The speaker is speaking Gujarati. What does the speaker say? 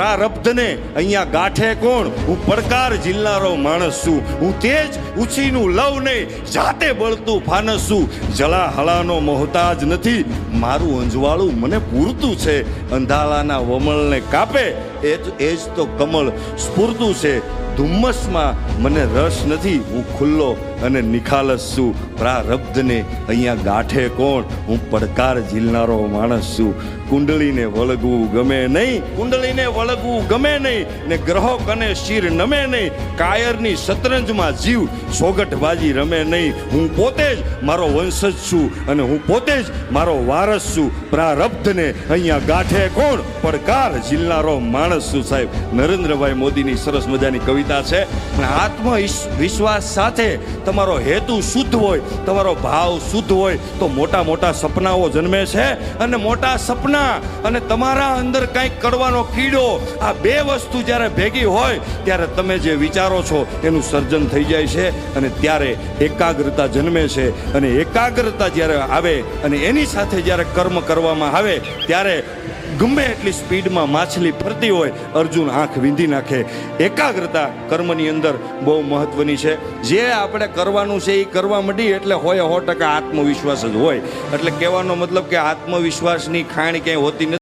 પ્રારબ્ધને અહીંયા ગાંઠે કોણ? હું પડકાર જિલ્લારો માણસ છું. હું તેજ ઉછીનું લવ નહીં જાતે બળતું ફાનસ છું. જલા હલાનો મોહતાજ નથી. મારું અંજવાળું મને પૂરતું છે. અંધાલાના વમળને કાપે. એ જ એ જ તો કમળ સ્ફૂરતું છે. ધુમ્મસમાં મને રસ નથી. હું ખુલ્લો અને નિખાલસ છું. પ્રારબ્ધને અહીંયા ગાંઠે કોણ? હું પડકાર ઝીલનારો માણસ છું. કુંડળીને વળગવું ગમે નહીં. કુંડળીને વળગવું ગમે નહીં. ને ગ્રહો કને શિર નમે નહીં. કાયરની શતરંજમાં જીવ સોગઠબાજી રમે નહીં. હું પોતે જ મારો વંશજ છું અને હું પોતે જ મારો વારસ છું. પ્રારબ્ધને અહીંયા ગાંઠે કોણ? પડકાર ઝીલનારો માણસ છું સાહેબ. નરેન્દ્રભાઈ મોદીની સરસ મજાની કવિતા છે પણ આત્મ વિશ્વાસ સાથે તમારો હેતુ શુદ્ધ હોય, તમારો ભાવ શુદ્ધ હોય, તો મોટા મોટા સપનાઓ જન્મે છે અને મોટા સપના અને તમારા અંદર કંઈક કરવાનો કીડો આ બે વસ્તુ જ્યારે ભેગી હોય, ત્યારે તમે જે વિચારો છો એનું સર્જન થઈ જાય છે અને ત્યારે એકાગ્રતા જન્મે છે. અને એકાગ્રતા જ્યારે આવે અને એની સાથે જ્યારે કર્મ કરવામાં આવે, ત્યારે ગમે એટલી સ્પીડમાં માછલી ફરતી હોય, અર્જુન આંખ વીંધી નાખે. એકાગ્રતા કર્મની અંદર બહુ મહત્વની છે. જે આપણે કરવાનું છે એ કરવા માંડી એટલે હોય સો ટકા આત્મવિશ્વાસ જ હોય. એટલે કહેવાનો મતલબ કે આત્મવિશ્વાસની ખાણ ક્યાંય હોતી નથી.